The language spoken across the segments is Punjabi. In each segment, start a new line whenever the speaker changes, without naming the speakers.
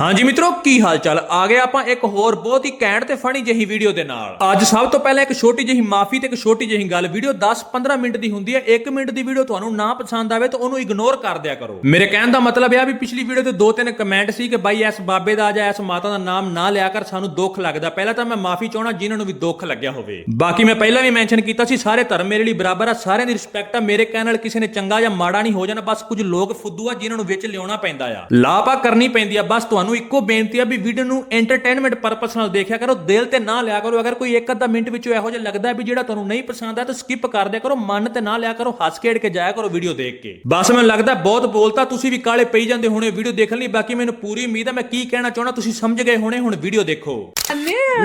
ਹਾਂਜੀ ਮਿੱਤਰੋ, ਕੀ ਹਾਲ ਚਾਲ ਆ ਗਏ ਆਪਾਂ ਇੱਕ ਹੋਰ ਬਹੁਤ ਹੀ ਘੈਂਟ ਤੇ ਫਨੀ ਜਿਹੀ ਵੀਡੀਓ ਦੇ ਨਾਲ। ਅੱਜ ਸਭ ਤੋਂ ਪਹਿਲਾਂ ਇੱਕ ਛੋਟੀ ਜਿਹੀ ਮਾਫੀ ਤੇ ਇੱਕ ਛੋਟੀ ਜਿਹੀ ਗੱਲ। ਵੀਡੀਓ 10-15 ਮਿੰਟ ਦੀ ਹੁੰਦੀ ਹੈ। 1 ਮਿੰਟ ਦੀ ਵੀਡੀਓ ਤੁਹਾਨੂੰ ਨਾ ਪਸੰਦ ਆਵੇ ਤਾਂ ਉਹਨੂੰ ਇਗਨੋਰ ਕਰ ਦਿਆ ਕਰੋ। ਮੇਰੇ ਕਹਿਣ ਦਾ ਮਤਲਬ ਇਹ ਆ ਵੀ ਪਿਛਲੀ ਵੀਡੀਓ ਤੇ ਦੋ ਤਿੰਨ ਕਮੈਂਟ ਸੀ ਕਿ ਬਾਈ ਇਸ ਬਾਬੇ ਦਾ ਜਾਂ ਇਸ ਮਾਤਾ ਦਾ ਨਾਮ ਨਾ ਲਿਆ ਕਰ, ਸਾਨੂੰ ਦੁੱਖ ਲੱਗਦਾ। ਪਹਿਲਾਂ ਤਾਂ ਮੈਂ ਮਾਫੀ ਚਾਹਣਾ ਜਿਨ੍ਹਾਂ ਨੂੰ ਵੀ ਦੁੱਖ ਲੱਗਿਆ ਹੋਵੇ। ਬਾਕੀ ਮੈਂ ਪਹਿਲਾਂ ਵੀ ਮੈਂਸ਼ਨ ਕੀਤਾ ਸੀ, ਸਾਰੇ ਧਰਮ ਮੇਰੇ ਲਈ ਬਰਾਬਰ ਆ, ਸਾਰਿਆਂ ਦੀ ਰਿਸਪੈਕਟ ਆ। ਮੇਰੇ ਕਹਿਣ ਨਾਲ ਕਿਸੇ ਨੇ ਚੰਗਾ ਜਾਂ ਮਾੜਾ ਨਹੀਂ ਹੋ ਜਾਣਾ, ਬਸ ਕੁਝ ਲੋਕ ਫੁੱਦੂ ਆ ਜਿਨ੍ਹਾਂ ਨੂੰ ਵਿੱਚ ਲਿਆਉਣਾ ਪੈਂਦਾ ਆ। ਲਾਪਾ ਕਰਨੀ ਪੈਂਦੀ ਆ, ਬਸ ਤੁਹਾਨੂੰ ਇੱਕੋ ਬੇਨਤੀ ਆ ਵੀ ਵੀਡੀਓ ਨੂੰ ਐਂਟਰਟੇਨਮੈਂਟ ਪਰਪਸ ਨਾਲ ਦੇਖਿਆ ਕਰੋ ਦਿਲ ਤੇ ਨਾ ਲਿਆ ਕਰੋ। ਅਗਰ ਕੋਈ ਇੱਕ ਅੱਧਾ ਮਿੰਟ ਵਿੱਚੋਂ ਇਹੋ ਜਿਹਾ ਲੱਗਦਾ ਵੀ ਜਿਹੜਾ ਤੁਹਾਨੂੰ ਨਹੀਂ ਪਸੰਦ ਆ ਤਾਂ ਸਕਿਪ ਕਰ ਦਿਆ ਕਰੋ ਮਨ ਤੇ ਨਾ ਲਿਆ ਕਰੋ ਹੱਸ ਖੇਡ ਕੇ ਜਾਇਆ ਕਰੋ ਵੀਡੀਓ ਦੇਖ ਕੇ। ਬਸ ਮੈਨੂੰ ਲੱਗਦਾ ਬਹੁਤ ਬੋਲਤਾ ਤੁਸੀਂ ਵੀ ਕਾਲੇ ਪਈ ਜਾਂਦੇ ਹੋਣੇ ਵੀਡੀਓ ਦੇਖਣ ਲਈ ਬਾਕੀ ਮੈਨੂੰ ਪੂਰੀ ਉਮੀਦ ਆ ਮੈਂ ਕੀ ਕਹਿਣਾ ਚਾਹਣਾ ਤੁਸੀਂ ਸਮਝ ਗਏ ਹੋਣੇ ਹੁਣ ਵੀਡੀਓ ਦੇਖੋ।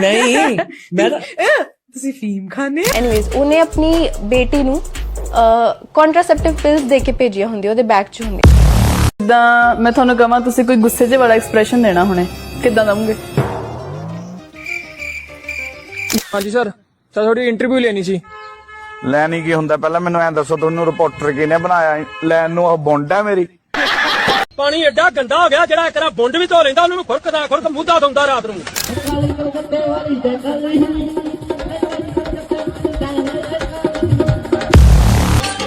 ਨਹੀਂ ਮੈਂ ਤਾਂ
ਤੁਸੀਂ ਫੀਮ ਖਾਣੇ
ਐਨੀਵੇਜ਼ ਉਹਨੇ ਆਪਣੀ ਬੇਟੀ ਨੂੰ ਕੰਟਰਾਸੈਪਟਿਵ ਪਿਲਸ ਦੇ ਕੇ ਭੇਜੀਆਂ ਹੁੰਦੀਆਂ ਉਹਦੇ ਬੈਗ 'ਚ ਹੁੰਦੀ
ਜਿੱਦਾਂ ਮੈਂ ਤੁਹਾਨੂੰ ਕਹਾਂ ਤੁਸੀਂ ਕੋਈ ਗੁੱਸੇ 'ਚ ਵਾਲਾ ਐਕਸਪ੍ਰੈਸ਼ਨ ਦੇਣਾ ਹੁਣੇ। ਕਿੱਦਾਂ ਦਵੋਗੇ?
ਹਾਂਜੀ ਸਰ ਸਰ ਤੁਹਾਡੀ ਇੰਟਰਵਿਊ ਲੈਣੀ ਸੀ।
ਲੈਣੀ ਕੀ ਹੁੰਦਾ? ਪਹਿਲਾਂ ਮੈਨੂੰ ਐਂ ਦੱਸੋ ਤੁਹਾਨੂੰ ਰਿਪੋਰਟਰ ਕਿਹਨੇ ਬਣਾਇਆ? ਲੈਣ ਨੂੰ ਉਹ ਬੁੰਡ ਹੈ ਮੇਰੀ।
ਪਾਣੀ ਐਡਾ ਗੰਦਾ ਹੋ ਗਿਆ ਜਿਹੜਾ ਇੱਕ ਰਾ ਬੁੰਡ ਵੀ ਧੋ ਲੈਂਦਾ ਉਹਨੂੰ ਖੁਰਕਦਾ ਖੁਰਕ ਮੁੱਦਾ ਦਉਂਦਾ ਰਾਤ ਨੂੰ।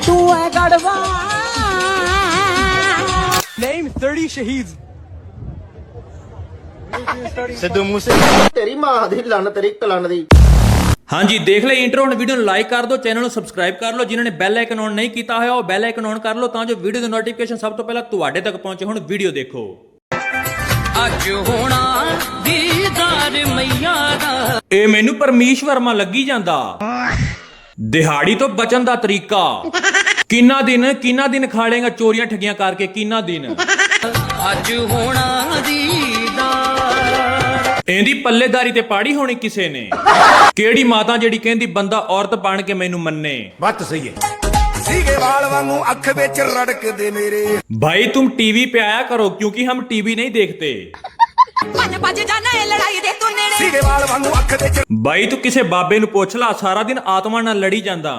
ਤੂੰ ਐ ਗੜਵਾ
30 ਸ਼ਹੀਦ।
ਤੇਰੀ ਮਾਂ ਦੀ ਲੰਨ ਤੇਰੀ ਕਲਨ ਦੀ।
ਹਾਂਜੀ ਦੇਖ ਲਈ ਇੰਟਰੋ ਹੁਣ ਵੀਡੀਓ ਨੂੰ ਲਾਈਕ ਕਰ ਦਿਓ ਚੈਨਲ ਨੂੰ ਸਬਸਕ੍ਰਾਈਬ ਕਰ ਲਓ। ਜਿਨ੍ਹਾਂ ਨੇ ਬੈਲ ਆਈਕਨ ਔਨ ਨਹੀਂ ਕੀਤਾ ਹੋਇਆ ਉਹ ਬੈਲ ਆਈਕਨ ਔਨ ਕਰ ਲਓ ਤਾਂ ਜੋ ਵੀਡੀਓ ਦੀ ਨੋਟੀਫਿਕੇਸ਼ਨ ਸਭ ਤੋਂ ਪਹਿਲਾਂ ਤੁਹਾਡੇ ਤੱਕ ਪਹੁੰਚੇ ਹੁਣ। ਵੀਡੀਓ ਦੇਖੋ।
ਅੱਜ ਹੋਣਾ ਦੀਦਾਰ ਮਈਆ ਦਾ।
ਇਹ ਮੈਨੂੰ ਪਰਮੇਸ਼ਵਰ ਮਾ ਲੱਗੀ ਜਾਂਦਾ। ਦਿਹਾੜੀ ਤੋਂ ਬਚਣ ਦਾ ਤਰੀਕਾ। ਕਿੰਨਾ ਦਿਨ ਕਿੰਨਾ ਦਿਨ ਖਾੜੇਗਾ ਚੋਰੀਆਂ ਠੱਗੀਆਂ ਕਰਕੇ ਕਿੰਨਾ ਦਿਨ
ਅੱਜ ਹੋਣਾ ਦੀਦਾਰ
ਇਹਦੀ ਪੱਲੇਦਾਰੀ ਤੇ ਪਾੜੀ ਹੋਣੀ ਕਿਸੇ ਨੇ ਕਿਹੜੀ ਮਾਤਾ ਜਿਹੜੀ ਕਹਿੰਦੀ ਬੰਦਾ ਔਰਤ ਬਣ ਕੇ ਮੈਨੂੰ ਮੰਨੇ
ਸੀਗੇ ਵਾਲ ਵਾਂਗੂ ਅੱਖ ਵਿੱਚ ਰੜਕਦੇ ਮੇਰੇ
भाई तुम टीवी पे आया करो क्योंकि हम टीवी नहीं देखते
ਭੱਜ ਭੱਜ ਜਾਣਾ ਏ ਲੜਾਈ ਦੇ ਤੂੰ ਨੇੜੇ।
ਸੀਗੇ ਵਾਲ ਵਾਂਗੂ ਅੱਖ ਵਿੱਚ
ਬਾਈ ਤੂੰ ਕਿਸੇ ਬਾਬੇ ਨੂੰ ਪੁੱਛ ਲਾ ਸਾਰਾ ਦਿਨ ਆਤਮਾ ਨਾਲ ਲੜੀ ਜਾਂਦਾ।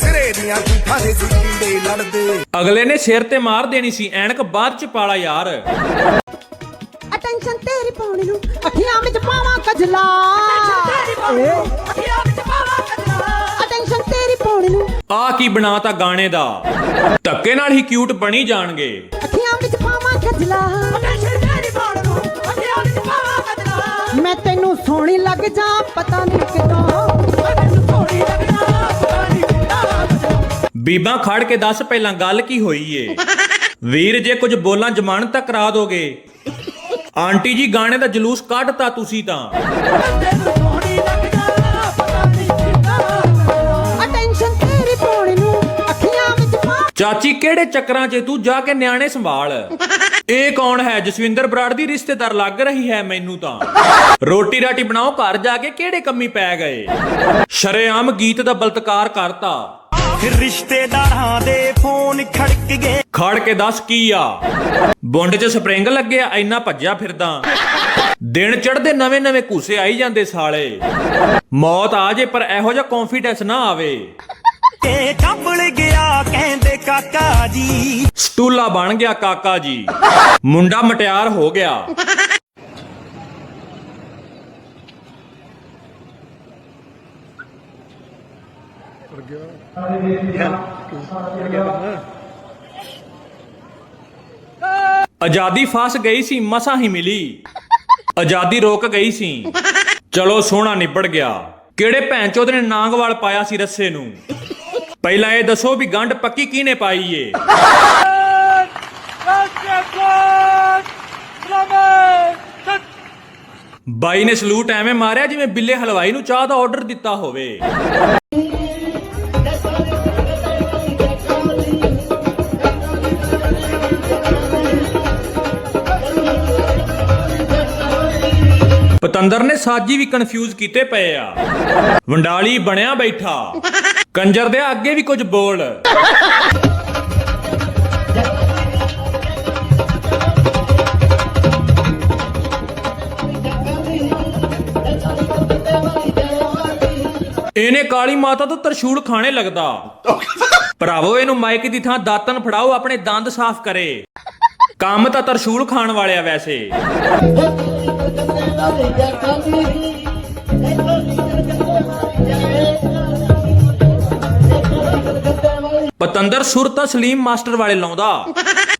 ਸਿਰੇ ਦੀਆਂ ਗੁੱਠਾਂ ਦੇ ਸੀ ਕੀੜੇ ਲੜਦੇ।
ਅਗਲੇ ਨੇ ਸਿਰ ਤੇ ਮਾਰ ਦੇਣੀ ਸੀ ਐਨਕ ਬਾਅਦ ਚ ਪਾਲਾ ਯਾਰ।
ਅਟੈਂਸ਼ਨ ਤੇਰੀ ਪਾਉਣੀ ਨੂੰ। ਅੱਖੀਆਂ ਵਿੱਚ ਪਾਵਾਂ ਕਜਲਾ ਅਟੈਂਸ਼ਨ ਤੇਰੀ ਪਾਉਣੀ ਨੂੰ।
ਆ ਕੀ ਬਣਾਤਾ ਗਾਣੇ ਦਾ? ਧੱਕੇ ਨਾਲ ਹੀ ਕਿਊਟ ਬਣੀ ਜਾਣਗੇ।
ਅੱਖੀਆਂ ਵਿੱਚ ਪਾਵਾਂ ਕਜਲਾ ਸੋਹਣੀ ਲੱਗ ਜਾ ਪਤਾ ਨਹੀਂ ਕਿਦੋਂ।
ਬੀਬਾਂ ਖੜ ਕੇ ਦੱਸ ਪਹਿਲਾਂ ਗੱਲ ਕੀ ਹੋਈ ਏ? ਵੀਰ ਜੇ ਕੁਝ ਬੋਲਾਂ ਜਮਾਨ ਤੱਕ ਕਰਾ ਦੋਗੇ। ਆਂਟੀ ਜੀ ਗਾਣੇ ਦਾ ਜਲੂਸ ਕੱਢਤਾ ਤੁਸੀਂ ਤਾਂ।
ਅਟੈਂਸ਼ਨ ਤੇਰੀ ਪਾਉਣੀ ਨੂੰ ਅੱਖੀਆਂ ਵਿੱਚ ਪਾ
ਚਾਚੀ ਕਿਹੜੇ ਚੱਕਰਾਂ 'ਚ ਤੂੰ ਜਾ ਕੇ ਨਿਆਣੇ ਸੰਭਾਲ? ਇਹ ਕੌਣ ਹੈ? ਜਸਵਿੰਦਰ ਬਰਾੜ ਦੀ ਰਿਸ਼ਤੇਦਾਰ ਲੱਗ ਰਹੀ ਹੈ ਮੈਨੂੰ ਤਾਂ। ਰੋਟੀ ਰਾਟੀ ਬਣਾਓ ਘਰ ਜਾ ਕੇ ਕਿਹੜੇ ਕੰਮੀ ਪੈ ਗਏ? ਸ਼ਰੇਆਮ ਗੀਤ ਦਾ ਬਲਤਕਾਰ ਕਰਤਾ।
ਰਿਸ਼ਤੇਦਾਰਾਂ ਦੇ ਫੋਨ ਖੜਕ ਗਏ।
ਖੜ ਕੇ ਦੱਸ ਕੀ ਆ? ਬੁੰਡ 'ਚ ਸਪਰਿੰਗ ਲੱਗਿਆ ਇੰਨਾ ਭੱਜਿਆ ਫਿਰਦਾ। ਦਿਨ ਚੜਦੇ ਨਵੇਂ ਨਵੇਂ ਘੂਸੇ ਆਈ ਜਾਂਦੇ ਸਾਲੇ। ਮੌਤ ਆ ਜੇ ਪਰ ਇਹੋ ਜਿਹਾ ਕੌਨਫੀਡੈਂਸ ਨਾ ਆਵੇ।
ਤੇ ਕੰਬਲ ਗਿਆ, ਕਹਿੰਦੇ ਕਾਕਾ ਜੀ।
ਸਟੂਲਾ ਬਣ ਗਿਆ ਕਾਕਾ ਜੀ। ਮੁੰਡਾ ਮਟਿਆਰ ਹੋ ਗਿਆ। ਆਜ਼ਾਦੀ ਫਸ ਗਈ ਸੀ, ਮਸਾਂ ਹੀ ਮਿਲੀ। ਆਜ਼ਾਦੀ ਰੋਕ ਗਈ ਸੀ। ਚਲੋ ਸੋਹਣਾ ਨਿਬੜ ਗਿਆ। ਕਿਹੜੇ ਭੈਣ ਚੋਦ ਨੇ ਨਾਂਗ ਵਾਲ ਪਾਇਆ ਸੀ ਰੱਸੇ ਨੂੰ? ਪਹਿਲਾਂ ਇਹ ਦੱਸੋ ਵੀ ਗੰਢ ਪੱਕੀ ਕਿਹਨੇ ਪਾਈ ਏ? ਬਾਈ ਨੇ ਸਲੂਟ ਐਵੇਂ ਮਾਰਿਆ ਜਿਵੇਂ ਬਿੱਲੇ ਹਲਵਾਈ ਨੂੰ ਚਾਹ ਦਾ ਆਰਡਰ ਦਿੱਤਾ ਹੋਵੇ। ਪਤੰਦਰ ਨੇ ਸਾਜੀ ਵੀ ਕਨਫਿਊਜ਼ ਕੀਤੇ ਪਏ ਆ। ਵੰਡਾਲੀ ਬਣਿਆ ਬੈਠਾ। ਕੰਜਰ ਦੇ ਅੱਗੇ ਵੀ ਕੁਝ ਬੋਲ। ਇਹਨੇ ਕਾਲੀ ਮਾਤਾ ਤੋਂ ਤਰਸ਼ੂਲ ਖਾਣੇ ਲੱਗਦਾ। ਭਰਾਵੋ, ਇਹਨੂੰ ਮਾਈਕ ਦੀ ਥਾਂ ਦਾਤਨ ਫੜਾਓ, ਆਪਣੇ ਦੰਦ ਸਾਫ਼ ਕਰੇ। ਕੰਮ ਤਾਂ ਤਰਸ਼ੂਲ ਖਾਣ ਵਾਲੇ ਆ ਵੈਸੇ। ਪਤੰਦਰ ਸੁਰ ਤਾਂ ਸਲੀਮ ਮਾਸਟਰ ਵਾਲੇ ਲਾਉਂਦਾ।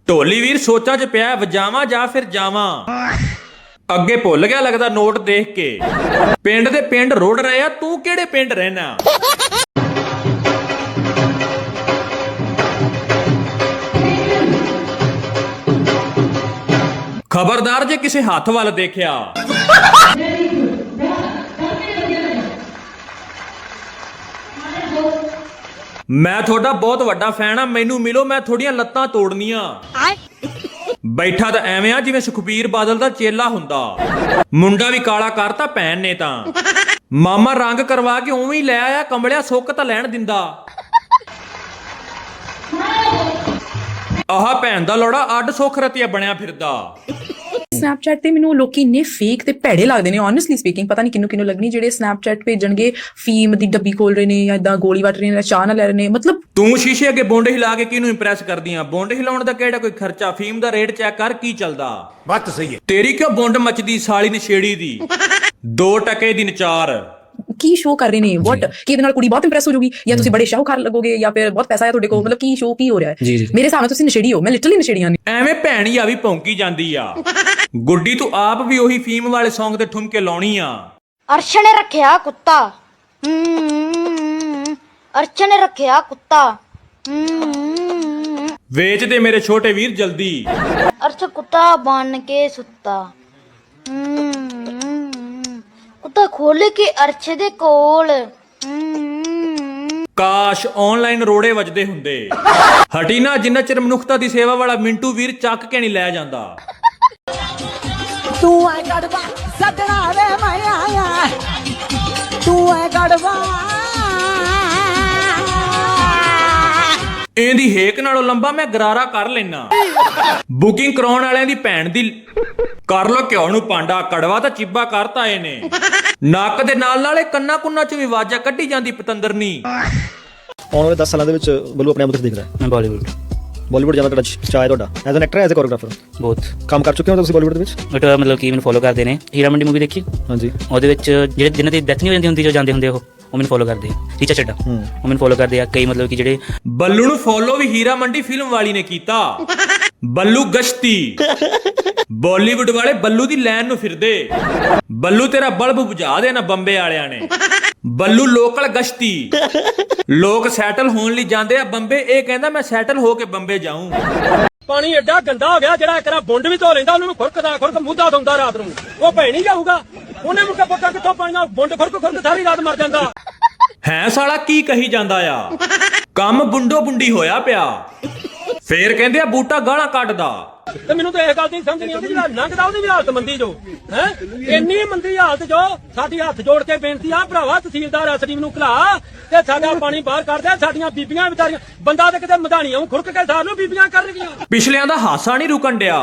ਢੋਲੀ ਵੀਰ ਸੋਚਾਂ 'ਚ ਪਿਆ, ਵਜਾਵਾਂ ਜਾਂ ਫਿਰ ਜਾਵਾਂ। ਅੱਗੇ ਭੁੱਲ ਗਿਆ ਲੱਗਦਾ ਨੋਟ ਦੇਖ ਕੇ। ਪਿੰਡ ਦੇ ਪਿੰਡ ਰੋੜ ਰਹੇ ਆ, ਤੂੰ ਕਿਹੜੇ ਪਿੰਡ ਰਹਿਣਾ? ਖਬਰਦਾਰ ਜੇ ਕਿਸੇ ਹੱਥ ਵੱਲ ਦੇਖਿਆ। ਮੈਂ ਤੁਹਾਡਾ ਬਹੁਤ ਵੱਡਾ ਫੈਨ ਆ ਮੈਨੂੰ ਮਿਲੋ ਮੈਂ ਥੋੜੀਆਂ ਲੱਤਾਂ ਤੋੜਨੀਆਂ। ਬੈਠਾ ਤਾਂ ਐਵੇਂ ਆ ਜਿਵੇਂ ਸੁਖਬੀਰ ਬਾਦਲ ਦਾ ਚੇਲਾ ਹੁੰਦਾ। ਮੁੰਡਾ ਵੀ ਕਾਲਾ ਕਰਤਾ ਭੈਣ ਨੇ ਤਾਂ। ਮਾਮਾ ਰੰਗ ਕਰਵਾ ਕੇ ਉਵੇਂ ਹੀ ਲੈ ਆਇਆ ਕੰਬਲਿਆ ਸੁੱਕ ਤਾਂ ਲੈਣ ਦਿੰਦਾ। ਆਹ ਭੈਣ ਦਾ ਲੋੜਾ ਅੱਡ ਸੁੱਖ ਰਤੀਆ ਬਣਿਆ ਫਿਰਦਾ।
ਸਨੈਪਚੈਟ ਤੇ ਮੈਨੂੰ ਲੋਕੀ ਇੰਨੇ ਫੇਕ ਤੇ ਭੈੜੇ ਲੱਗਦੇ ਨੇ ਓਨੈਸਟਲੀ ਸਪੀਕਿੰਗ ਪਤਾ ਨਹੀਂ ਕਿੰਨੂੰ ਕਿੰਨੂੰ ਲੱਗਣੀ ਜਿਹੜੇ ਸਨੈਪਚੈਟ ਭੇਜਣਗੇ ਫੀਮ ਦੀ ਡੱਬੀ ਖੋਲ ਰਹੇ ਨੇ ਜਾਂ ਇਦਾਂ ਗੋਲੀ ਵੱਟ ਰਹੇ ਨੇ ਚਾਹ ਨਾਲ ਲੈ ਰਹੇ ਨੇ ਮਤਲਬ
ਤੂੰ ਸ਼ੀਸ਼ੇ ਅੱਗੇ ਬੋਂਡ ਹਿਲਾ ਕੇ ਕਿਹਨੂੰ ਇੰਪ੍ਰੈਸ ਕਰਦੀ ਆ? ਬੋਂਡ ਹਿਲਾਉਣ ਦਾ ਕਿਹੜਾ ਕੋਈ ਖਰਚਾ? ਫੀਮ ਦਾ ਰੇਟ ਚੈੱਕ ਕਰ ਕੀ ਚੱਲਦਾ?
ਬੱਤ ਸਹੀ ਹੈ।
ਤੇਰੀ ਕਿਉਂ ਬੋਂਡ ਮੱਚਦੀ ਸਾਲੀ ਨਸ਼ੇੜੀ ਦੀ? 2 ਟਕੇ ਦੀ ਨਚਾਰ
ਕੀ ਸ਼ੋਅ ਕਰ ਰਹੇ ਨੇ? ਵਾਟ ਕਿ ਇਹਦੇ ਨਾਲ ਕੁੜੀ ਬਹੁਤ ਇੰਪ੍ਰੈਸ ਹੋ ਜਾਊਗੀ ਜਾਂ ਤੁਸੀਂ ਬੜੇ ਸ਼ਾਹੂਕਾਰ ਲੱਗੋਗੇ ਜਾਂ ਫਿਰ ਬਹੁਤ ਪੈਸਾ ਹੈ ਤੁਹਾਡੇ ਕੋਲ? ਮਤਲਬ ਕੀ ਸ਼ੋਅ ਕੀ ਹੋ ਰਿਹਾ ਹੈ? ਮੇਰੇ ਹਿਸਾਬ ਨਾਲ ਤੁਸੀਂ ਨਸ਼ੇੜੀ ਹੋ ਮੈਂ ਲਿਟਰਲੀ ਨਸ਼ੇੜੀਆਂ ਨੇ
ਐਵੇਂ ਭੈਣੀ ਆ ਵੀ ਭੌਂਕੀ ਜਾਂਦੀ ਆ। ਗੁੱਡੀ ਤੂੰ ਆਪ ਵੀ ਉਹੀ ਫੀਮ ਵਾਲੇ Song ਤੇ ਠੁਮਕੇ ਲਾਉਣੀ ਆ।
ਅਰਸ਼ ਨੇ ਰੱਖਿਆ ਕੁੱਤਾ। ਹਮ, ਅਰਸ਼ ਨੇ ਰੱਖਿਆ ਕੁੱਤਾ। ਹਮ,
ਵੇਚ ਦੇ ਮੇਰੇ ਛੋਟੇ ਵੀਰ ਜਲਦੀ।
ਅਰਸ਼ ਕੁੱਤਾ ਬਣ ਕੇ ਸੁੱਤਾ। ਹਮ, ਕੁੱਤਾ ਖੋਲ ਕੇ ਅਰਸ਼ ਦੇ ਕੋਲ। ਹਮ,
ਕਾਸ਼ ਆਨਲਾਈਨ ਰੋੜੇ ਵੱਜਦੇ ਹੁੰਦੇ। ਹਟੀ ਨਾ ਜਿੰਨਾ ਚਿਰ ਮਨੁੱਖਤਾ ਦੀ ਸੇਵਾ ਵਾਲਾ ਮਿੰਟੂ ਵੀਰ ਚੱਕ ਕੇ ਨਹੀਂ ਲੈ ਜਾਂਦਾ।
ਤੂੰ ਐ ਗੜਵਾ ਸੱਜਣਾ ਵੇ ਮੈਂ ਆਇਆ। ਤੂੰ ਐ ਗੜਵਾ।
ਇਹਦੀ ਹੇਕ ਨਾਲੋਂ ਲੰਬਾ ਮੈਂ ਗਰਾਰਾ ਕਰ ਲੈਣਾ ਬੁਕਿੰਗ ਕਰਾਉਣ ਵਾਲਿਆਂ ਦੀ ਭੈਣ ਦੀ ਕਰ ਲੋ ਕਿਉਂ ਨੂੰ ਪਾਂਡਾ ਕੜਵਾ ਤਾਂ ਚਿੱਬਾ ਕਰਤਾ ਇਹਨੇ। ਨੱਕ ਦੇ ਨਾਲ ਨਾਲੇ ਕੰਨਾ ਕੁੰਨਾ ਚ ਵੀ ਆਵਾਜ਼ਾਂ ਕੱਢੀ ਜਾਂਦੀ ਪਤੰਦਰਨੀ।
ਆਉਣ ਵਾਲੇ 10 ਸਾਲਾਂ ਦੇ ਵਿੱਚ ਬੱਲੂ ਆਪਣੇ ਆਪ ਨੂੰ ਦੇਖਦਾ ਹੈ?
ਮੈਂ ਬਾਲੀਵੁੱਡ।
ਬਾਲੀਵੁੱਡ ਜ਼ਿਆਦਾ ਚਾਹ ਹੈ ਤੁਹਾਡਾ। As an actor as uh choreographer
ਬਹੁਤ
ਕੰਮ ਕਰ ਚੁੱਕੇ ਹੋ ਤੁਸੀਂ ਬਾਲੀਵੁੱਡ ਦੇ ਵਿੱਚ?
ਬਟ ਮਤਲਬ ਕਿ ਮੈਨੂੰ ਫੋਲੋ ਕਰਦੇ ਨੇ। ਹੀਰਾ ਮੰਡੀ ਮੂਵੀ ਦੇਖੀ?
ਹਾਂਜੀ।
ਉਹਦੇ ਵਿੱਚ ਜਿਹੜੇ ਜਿਨ੍ਹਾਂ ਦੀ ਡੈਥ ਨਹੀਂ ਹੋ ਜਾਂਦੀ ਹੁੰਦੀ ਜੋ ਜਾਂਦੇ ਹੁੰਦੇ ਉਹ। ਉਹ ਮੈਨੂੰ ਫੋਲੋ ਕਰਦੇ ਆ। ਰੀਚਾ ਚੱਡਾ ਉਹ ਮੈਨੂੰ ਫੋਲੋ ਕਰਦੇ ਆ। ਕਈ ਮਤਲਬ ਕਿ ਜਿਹੜੇ
ਬੱਲੂ ਨੂੰ ਫੋਲੋ ਵੀ ਹੀਰਾ ਮੰਡੀ ਫਿਲਮ ਵਾਲੀ ਨੇ ਕੀਤਾ। ਬੱਲੂ ਗਸ਼ਤੀ। ਬਾਲੀਵੁੱਡ ਵਾਲੇ ਬੱਲੂ ਦੀ ਲਾਈਨ ਨੂੰ ਫਿਰਦੇ। ਬੱਲੂ ਤੇਰਾ ਬਲਬ ਬੁਝਾ ਦੇ ਨਾ ਬੰਬੇ ਵਾਲਿਆਂ ਨੇ। ਬੱਲੂ ਲੋਕਲ ਗਸ਼ਤੀ। ਲੋਕ ਸੈਟਲ ਹੋਣ ਲਈ ਜਾਂਦੇ ਆ ਬੰਬੇ। ਇਹ ਕਹਿੰਦਾ ਮੈਂ ਸੈਟਲ ਹੋ ਕੇ ਬੰਬੇ ਜਾਊਂ।
ਪਾਣੀ ਐਡਾ ਗੰਦਾ ਹੋ ਗਿਆ ਜਿਹੜਾ ਇੱਕ ਰਾ ਬੁੰਡ ਵੀ ਧੋ ਲੈਂਦਾ ਉਹਨੂੰ ਖੁਰਕਦਾ ਖੁਰਕ ਮੁੱਦਾ ਧੋਂਦਾ ਰਾਤ ਨੂੰ। ਉਹ ਭੈ ਨਹੀਂ ਜਾਊਗਾ। ਉਹਨੇ ਮੁੜ ਕੇ ਕਿੱਥੋਂ ਪਾਈਆਂ? ਬੁੰਡ ਖੁਰਕ ਖੁਰਕ ਸਾਰੀ ਰਾਤ ਮਰ ਜਾਂਦਾ।
ਹੈ ਸਾਲਾ ਕੀ ਕਹੀ ਜਾਂਦਾ ਆ? ਕੰਮ ਬੁੰਡੋ ਬੁੰਡੀ ਹੋਇਆ ਪਿਆ। ਫੇਰ ਕਹਿੰਦੇ ਆ ਬੂਟਾ ਗਾਲਾਂ ਕੱਢਦਾ।
ਤੇ ਮੈਨੂੰ ਤਾਂ ਇਹ ਗੱਲ ਦੀ ਸਮਝ ਨਹੀਂ ਆਉਂਦੀ ਜਿਹੜਾ ਲੰਘਦਾ ਉਹਦੀ ਵੀ ਹਾਲਤ ਮੰਦੀ ਜੋ ਹੈ? ਇੰਨੀ ਮੰਦੀ ਹਾਲਤ ਜੋ ਸਾਡੀ ਹੱਥ ਜੋੜ ਕੇ ਬੇਨਤੀ ਆ ਭਰਾਵਾ ਤਹਿਸੀਲਦਾਰ ਐਸਡੀ ਨੂੰ ਖਲਾ ਤੇ ਸਾਡਾ ਪਾਣੀ ਬਾਹਰ ਕੱਢ ਦੇ ਸਾਡੀਆਂ ਬੀਬੀਆਂ ਵਿਚਾਰੀਆਂ ਬੰਦਾ ਤੇ ਕਿਤੇ ਮਧਾਣੀਆਂ ਨੂੰ ਖੁਰਕ ਕੇ ਸਾਨੂੰ ਬੀਬੀਆਂ ਕਰ ਰਹੀਆਂ
ਪਿਛਲਿਆਂ ਦਾ ਹਾਸਾ ਨਹੀਂ ਰੁਕਣ ਡਿਆ।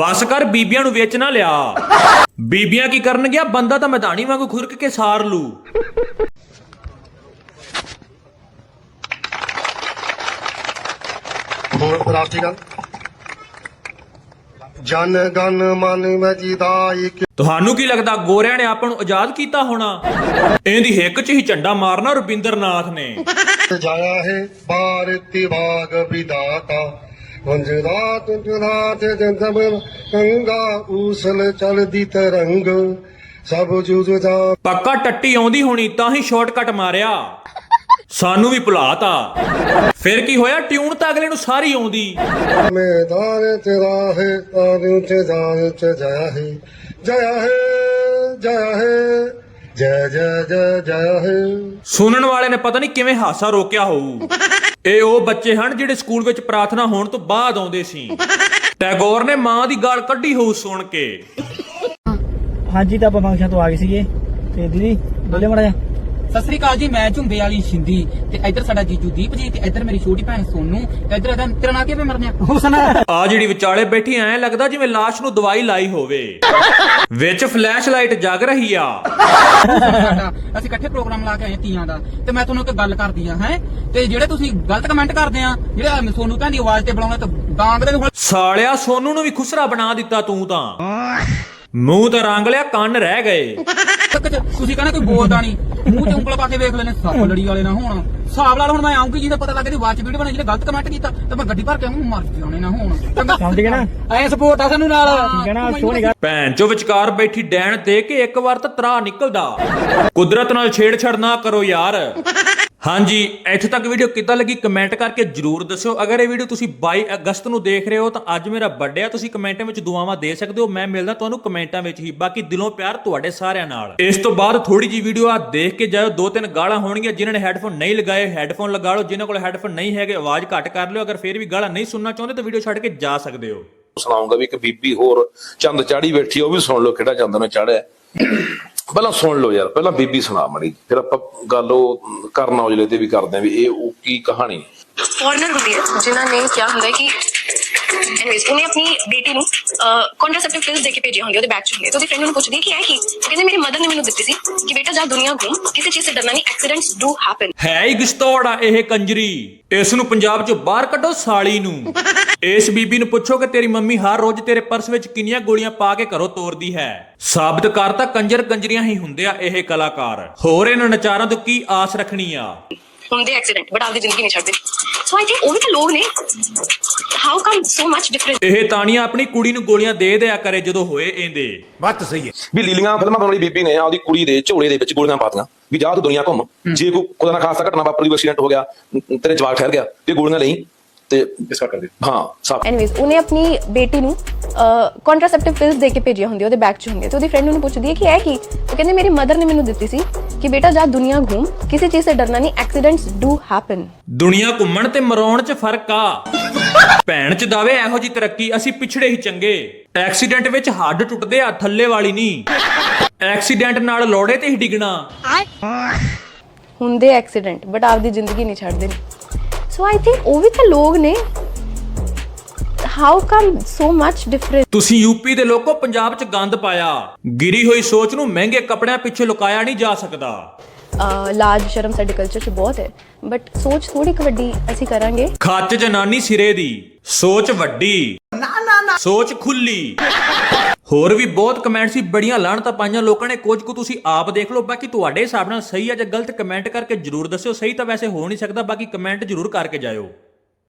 ਬਸ ਕਰ ਬੀਬੀਆਂ ਨੂੰ ਵੇਚ ਨਾ ਲਿਆ। ਬੀਬੀਆਂ ਕੀ ਕਰਨਗੀਆਂ? ਬੰਦਾ ਤਾਂ ਮੈਦਾਨੀ ਵਾਂਗੂ ਖੁਰਕ ਕੇ ਸਾਰ ਲੂ।
ਹੋਰ ਰਾਸ਼ਟਰੀ ਗੱਲ ਜਨ ਗਨ ਮਨ ਵਜੀਦਾ ਇੱਕ
ਤੁਹਾਨੂੰ ਕੀ ਲੱਗਦਾ ਗੋਰਿਆਂ ਨੇ ਆਪਾਂ ਨੂੰ ਆਜ਼ਾਦ ਕੀਤਾ ਹੋਣਾ? ਇਹਦੀ ਹਿੱਕ 'ਚ ਹੀ ਝੰਡਾ ਮਾਰਨਾ ਰਵਿੰਦਰਨਾਥ ਨੇ।
ਜਾਇਆ ਹੈ ਭਾਰਤੀ ਬਾਗ ਵਿਦਾਤਾ। ਵੰਜਦਾ ਤੁਝਦਾ ਤੇ ਜੰਦਮ ਗੰਗਾ ਊਸਲ ਚਲਦੀ ਤਰੰਗ। ਸਭ ਜੁਜ ਜਾ
ਪੱਕਾ ਟੱਟੀ ਆਉਂਦੀ ਹੋਣੀ ਤਾਂ ਹੀ ਸ਼ਾਰਟਕਟ ਮਾਰਿਆ। ਸਾਨੂੰ ਵੀ ਭੁਲਾਤਾ। ਫਿਰ ਕੀ ਹੋਇਆ? ਟਿਊਨ ਤਾਂ ਅਗਲੇ ਨੂੰ ਸਾਰੀ ਆਉਂਦੀ।
ਮੈਦਾਨ ਤੇਰਾ ਹੈ ਆਦਿ ਤੇ ਜਾਨ ਚ ਜਾਇਆ ਹੈ। ਜਾਇਆ ਹੈ ਜਾਇਆ ਹੈ। ਜੈ ਜੈ ਜੈ ਜੈ ਹੈ।
ਸੁਣਨ ਵਾਲੇ ਨੇ ਪਤਾ ਨਹੀਂ ਕਿਵੇਂ ਹਾਸਾ ਰੋਕਿਆ ਹੋਊ। ਇਹ ਉਹ ਬੱਚੇ ਹਨ ਜਿਹੜੇ ਸਕੂਲ ਵਿੱਚ ਪ੍ਰਾਰਥਨਾ ਹੋਣ ਤੋਂ ਬਾਅਦ ਆਉਂਦੇ ਸੀ। ਟੈਗੋਰ ਨੇ ਮਾਂ ਦੀ ਗਾਲ ਕੱਢੀ ਹੋਊ ਸੁਣ ਕੇ।
ਹਾਂਜੀ ਤਾਂ ਆਪਾਂ ਫੰਕਸ਼ਨ ਤੋਂ ਆ ਗਏ ਸੀਗੇ। ਤੇ ਦੀਦੀ ਬੋਲੇ ਮੜਾ ਜਾ
ਸਤਿ ਸ੍ਰੀ ਅਕਾਲ ਜੀ ਮੈਂ ਝੁੰਬੇ ਵਾਲੀ ਸ਼ਿੰਦੀ ਤੇ ਇੱਧਰ ਸਾਡਾ ਜੀਜੂ ਦੀਪ ਜੀ ਤੇ ਇੱਧਰ ਮੇਰੀ ਛੋਟੀ ਭੈਣ ਸੋਨੂ ਤੇ ਇੱਧਰ ਇਹਦਾ ਤੇਰਾ ਨਾਂ ਕੀ ਹੈ ਮਰਨਿਆ? ਹੁਸਨ।
ਆ ਜਿਹੜੀ ਵਿਚਾਲੇ ਬੈਠੀ ਐ ਲੱਗਦਾ ਜਿਵੇਂ ਲਾਸ਼ ਨੂੰ ਦਵਾਈ ਲਾਈ ਹੋਵੇ। ਵਿੱਚ ਫਲੈਸ਼ ਲਾਈਟ ਜਗ ਰਹੀ ਆ।
ਅਸੀਂ ਇਕੱਠੇ ਪ੍ਰੋਗਰਾਮ ਲਾ ਕੇ ਆਏ ਤੀਆਂ ਦਾ ਤੇ ਮੈਂ ਤੁਹਾਨੂੰ ਇੱਕ ਗੱਲ ਕਰਦੀ ਆ ਹੈ? ਤੇ ਜਿਹੜੇ ਤੁਸੀਂ ਗਲਤ ਕਮੈਂਟ ਕਰਦੇ ਆ ਜਿਹੜੇ ਸੋਨੂ ਭੈਣ ਦੀ ਆਵਾਜ਼ ਤੇ ਬੁਲਾਉਣਾ ਤਾਂ ਡਾਂਗ ਦੇ
ਸਾਲਿਆ ਸੋਨੂ ਨੂੰ ਵੀ ਖੁਸਰਾ ਬਣਾ ਦਿੱਤਾ ਤੂੰ ਤਾਂ। ਮੂੰਹ ਤਾਂ ਰੰਗ ਲਿਆ ਕੰਨ ਰਹਿ ਗਏ।
ਤੁਸੀਂ ਕਹਿੰਦੇ ਕੋਈ ਬੋਲਦਾ ਨਹੀਂ। ਮੂੰਹ ਤੇ ਉਂਗਲ ਪਾ ਕੇ ਵੇਖ ਲੈਣੇ ਸੱਪ ਲੜੀ ਵਾਲੇ ਨਾ ਹੋਣ। ਹਿਸਾਬ ਨਾਲ ਹੁਣ ਮੈਂ ਆਉਂਗੀ ਜਿਹਦਾ ਪਤਾ ਲੱਗੇ ਦੀ ਆਵਾਜ਼ ਵੀਡੀਓ ਬਣੀ ਜਿਹਨੇ ਗਲਤ ਕਮੈਂਟ ਕੀਤਾ ਤੇ ਮੈਂ ਗੱਡੀ ਭਰ ਕੇ ਆਉਂਗਾ ਮਰ ਜਾਣੇ ਨਾ ਹੋਣ। ਸਮਝ ਗਏ ਨਾ? ਐ ਸਪੋਰਟ ਆ ਸਾਨੂੰ ਨਾਲ। ਕਹਿਣਾ ਸੋਹਣੀ
ਭੈਣ ਚੋ ਵਿਚਕਾਰ ਬੈਠੀ ਡੈਣ ਦੇ ਕੇ ਇੱਕ ਵਾਰ ਤਾਂ ਤਰਾ ਨਿਕਲਦਾ। ਕੁਦਰਤ ਨਾਲ ਛੇੜਛਾੜ ਨਾ ਕਰੋ ਯਾਰ। ਹਾਂਜੀ, ਇੱਥੇ ਤੱਕ ਵੀਡੀਓ ਕਿੱਦਾਂ ਲੱਗੀ? ਕਮੈਂਟ ਕਰਕੇ ਜਰੂਰ ਦੱਸਿਓ। ਅਗਰ ਇਹ ਵੀਡੀਓ ਤੁਸੀਂ 22 ਅਗਸਤ ਨੂੰ ਦੇਖ ਰਹੇ ਹੋ, ਤਾਂ ਅੱਜ ਮੇਰਾ ਬਰਥਡੇ ਆ, ਤੁਸੀਂ ਕਮੈਂਟਾਂ ਵਿੱਚ ਦੁਆਵਾਂ ਦੇ ਸਕਦੇ ਹੋ। ਮੈਂ ਮਿਲਦਾ ਤੁਹਾਨੂੰ ਕਮੈਂਟਾਂ ਵਿੱਚ ਹੀ। ਬਾਕੀ ਦਿਲੋਂ ਪਿਆਰ ਤੁਹਾਡੇ ਸਾਰਿਆਂ ਨਾਲ। ਇਸ ਤੋਂ ਬਾਅਦ ਥੋੜੀ ਜੀ ਵੀਡੀਓ ਆ, ਦੇਖ ਕੇ ਜਾਇਓ। ਦੋ ਤਿੰਨ ਗਾਲਾਂ ਹੋਣਗੀਆਂ, ਜਿਨ੍ਹਾਂ ਨੇ ਹੈੱਡਫੋਨ ਨਹੀਂ ਲਗਾਏ ਹੈੱਡਫੋਨ ਲਗਾ ਲਓ। ਜਿਨ੍ਹਾਂ ਕੋਲ ਹੈੱਡਫੋਨ ਨਹੀਂ ਹੈਗੇ, ਆਵਾਜ਼ ਘੱਟ ਕਰ ਲਿਓ। ਅਗਰ ਫਿਰ ਵੀ ਗਾਲਾਂ ਨਹੀਂ ਸੁਣਨਾ ਚਾਹੁੰਦੇ, ਤਾਂ ਵੀਡੀਓ ਛੱਡ ਕੇ ਜਾ ਸਕਦੇ ਹੋ।
ਸੁਣਾਉਂਗਾ ਵੀ ਇੱਕ ਬੀਬੀ ਹੋਰ ਚੰਦ ਚਾੜੀ ਬੈਠੀ ਉਹ ਵੀ ਸੁਣ ਲਓ ਕਿਹੜਾ ਚੰਦ ਨੇ ਚਾੜਿਆ। ਪਹਿਲਾਂ ਸੁਣ ਲਓ ਯਾਰ, ਪਹਿਲਾਂ ਬੀਬੀ ਸੁਣਾ ਮੜੀ ਫਿਰ ਆਪਾਂ ਗੱਲ ਉਹ ਕਰਨ ਔਜਲੇ ਤੇ ਵੀ ਕਰਦੇ ਆ ਵੀ ਇਹ ਉਹ ਕੀ ਕਹਾਣੀ?
ਫੋਰਨਰ ਹੁੰਦੀ ਹੈ ਜਿਨ੍ਹਾਂ ਨੇ ਕਿਹਾ ਹੁੰਦਾ ਹੈ ਕਿ ਐਨੀਵੇਜ਼ ਉਹਨੇ ਆਪਣੀ ਬੇਟੀ ਨੂੰ ਕੰਟਰਾਸੈਪਟਿਵ ਪਿਲਸ ਦੇ ਕੇ ਭੇਜੀਆਂ ਹੁੰਦੀਆਂ ਉਹਦੇ ਬੈਗ ਚ ਹੁੰਦੀਆਂ ਤੇ ਉਹਦੀ ਫਰੈਂਡ ਨੂੰ ਪੁੱਛਦੀ ਕਿ ਇਹ ਕੀ ਕਹਿੰਦੇ ਮੇਰੀ ਮਦਰ ਨੇ ਮੈਨੂੰ ਦਿੱਤੀ ਸੀ ਕਿ ਬੇਟਾ ਜਾ ਦੁਨੀਆ ਘੁੰਮ ਕਿਸੇ ਚੀਜ਼ ਸੇ ਡਰਨਾ ਨਹੀਂ ਐਕਸੀਡੈਂਟਸ ਡੂ ਹੈਪਨ
ਹੈ ਹੀ ਗਸਤੌੜਾ ਇਹ ਕੰਜਰੀ ਇਸ ਨੂੰ ਪੰਜਾਬ ਚੋਂ ਬਾਹਰ ਕੱਢੋ ਸਾਲੀ ਨੂੰ ਇਸ ਬੀਬੀ ਨੂੰ ਪੁੱਛੋ ਕਿ ਤੇਰੀ ਮੰਮੀ ਹਰ ਰੋਜ਼ ਤੇਰੇ ਪਰਸ ਵਿੱਚ ਕਿੰਨੀਆਂ ਗੋਲੀਆਂ ਪਾ ਕੇ ਘਰੋਂ ਤੋਰਦੀ ਹੈ ਸਾਬਤ ਕਰਤਾ ਕੰਜਰ ਕੰਜਰੀਆਂ ਹੀ ਹੁੰਦੇ ਆ ਇਹ ਕਲਾਕਾਰ ਹੋਰ ਇਹਨਾਂ ਨਚਾਰਾਂ ਤੋਂ ਕੀ ਆਸ ਰੱਖਣੀ ਆ
ਹੁੰਦੇ ਐਕਸੀਡੈਂਟ ਬਟ ਆਪਦੀ ਜ਼ਿੰਦਗੀ ਨਹੀਂ ਛੱਡਦੇ। ਸੋ ਆਈ ਥਿੰਕ ਉਹ ਵੀ ਤਾਂ ਲੋਕ ਨੇ how come so much difference
ਇਹ ਤਾਣੀਆਂ ਆਪਣੀ ਕੁੜੀ ਨੂੰ ਗੋਲੀਆਂ ਦੇ ਦਿਆ ਕਰੇ ਜਦੋਂ ਹੋਏ ਇਹਦੇ।
ਵੀ ਲੀਲੀਆਂ ਫਿਲਮਾਂ ਬਣਾਉਣ ਵਾਲੀ ਬੀਬੀ ਨੇ ਆਪਦੀ ਕੁੜੀ ਦੇ ਝੋਲੇ ਦੇ ਵਿੱਚ ਗੋਲੀਆਂ ਪਾਤੀਆਂ ਵੀ ਜਾ ਤੂੰ ਦੁਨੀਆ ਘੁੰਮ। ਜੇ ਕੋਈ ਖੁਦਾ ਨਾ ਖਾਸਾ ਘਟਨਾ ਵਾਪਰੀ ਐਕਸੀਡੈਂਟ ਹੋ ਗਿਆ ਤੇਰੇ ਜਵਾਕ ਠਹਿਰ ਗਿਆ ਤੇ ਗੋਲੀਆਂ ਲਈ। ਤੇ ਇਸ ਕਰ ਦੇ ਹਾਂ ਸਾਫ਼।
ਐਨੀਵੇਜ਼ ਉਹਨੇ ਆਪਣੀ ਬੇਟੀ ਨੂੰ ਕੰਟਰਾਸੈਪਟਿਵ ਪਿਲਸ ਦੇ ਕੇ ਭੇਜੀਆਂ ਹੁੰਦੀਆਂ ਉਹਦੇ ਬੈਗ ਚ ਹੁੰਦੀਆਂ। ਤੇ ਉਹਦੀ ਫਰੈਂਡ ਨੂੰ ਪੁੱਛਦੀ ਹੈ ਕਿ ਇਹ ਕੀ? ਉਹ ਕਹਿੰਦੇ ਮੇਰੀ ਮਦਰ ਨੇ ਮੈਨੂੰ ਦਿੱਤੀ ਸੀ ਕਿ ਬੇਟਾ ਜਾ ਦੁਨੀਆ ਘੁੰਮ ਕਿਸੇ ਚੀਜ਼ ਸੇ ਡਰਨਾ ਨਹੀਂ ਐਕਸੀਡੈਂਟਸ ਡੂ ਹੈਪਨ
ਦੁਨੀਆ ਘੁੰਮਣ ਤੇ ਮਰਾਉਣ 'ਚ ਫ਼ਰਕ ਆ। ਭੈਣ 'ਚ ਦਾਵੇ ਇਹੋ ਜੀ ਤਰੱਕੀ ਅਸੀਂ ਪਿਛੜੇ ਹੀ ਚੰਗੇ। ਐਕਸੀਡੈਂਟ ਵਿੱਚ ਹੱਡ ਟੁੱਟਦੇ ਆ ਥੱਲੇ ਵਾਲੀ ਨਹੀਂ। ਐਕਸੀਡੈਂਟ ਨਾਲ ਲੋੜੇ ਤੇ ਹੀ ਡਿੱਗਣਾ।
ਹੁੰਦੇ ਐਕਸੀਡੈਂਟ ਬਟ ਆਪਦੀ ਜ਼ਿੰਦਗੀ ਨਹੀਂ ਛੱਡਦੇ। ਸੋ ਆਈ ਥਿੰਕ ਉਹ ਵੀ ਤਾਂ ਲੋਕ ਨੇ। How come so much difference
ਤੁਸੀਂ ਯੂਪੀ ਦੇ ਲੋਕੋ ਪੰਜਾਬ 'ਚ ਗੰਦ ਪਾਇਆ। ਗਿਰੀ ਹੋਈ ਸੋਚ ਨੂੰ ਮਹਿੰਗੇ ਕੱਪੜਿਆਂ ਪਿੱਛੇ ਲੁਕਾਇਆ ਨਹੀਂ ਜਾ ਸਕਦਾ।
ਲਾਜ ਸ਼ਰਮ ਸਾਡੇ ਕਲਚਰ 'ਚ ਬਹੁਤ ਹੈ। ਬਟ ਸੋਚ ਥੋੜੀ ਕੁ ਵੱਡੀ ਅਸੀਂ ਕਰਾਂਗੇ।
ਖੱਚ ਜਨਾਨੀ ਸਿਰੇ ਦੀ ਸੋਚ ਵੱਡੀ। ਨਾ ਨਾ ਸੋਚ ਖੁੱਲੀ। ਹੋਰ ਵੀ ਬਹੁਤ ਕਮੈਂਟ ਸੀ, ਬੜੀਆਂ ਲਾਹਣਤਾਂ ਪਾਈਆਂ ਲੋਕਾਂ ਨੇ। ਕੁਝ ਕੁ ਤੁਸੀਂ ਆਪ ਦੇਖ ਲਓ, ਬਾਕੀ ਤੁਹਾਡੇ ਹਿਸਾਬ ਨਾਲ ਸਹੀ ਹੈ ਜਾਂ ਗਲਤ ਕਮੈਂਟ ਕਰਕੇ ਜਰੂਰ ਦੱਸਿਓ। ਸਹੀ ਤਾਂ ਵੈਸੇ ਹੋ ਨਹੀਂ ਸਕਦਾ, ਬਾਕੀ ਕਮੈਂਟ ਜਰੂਰ ਕਰਕੇ ਜਾਇਓ।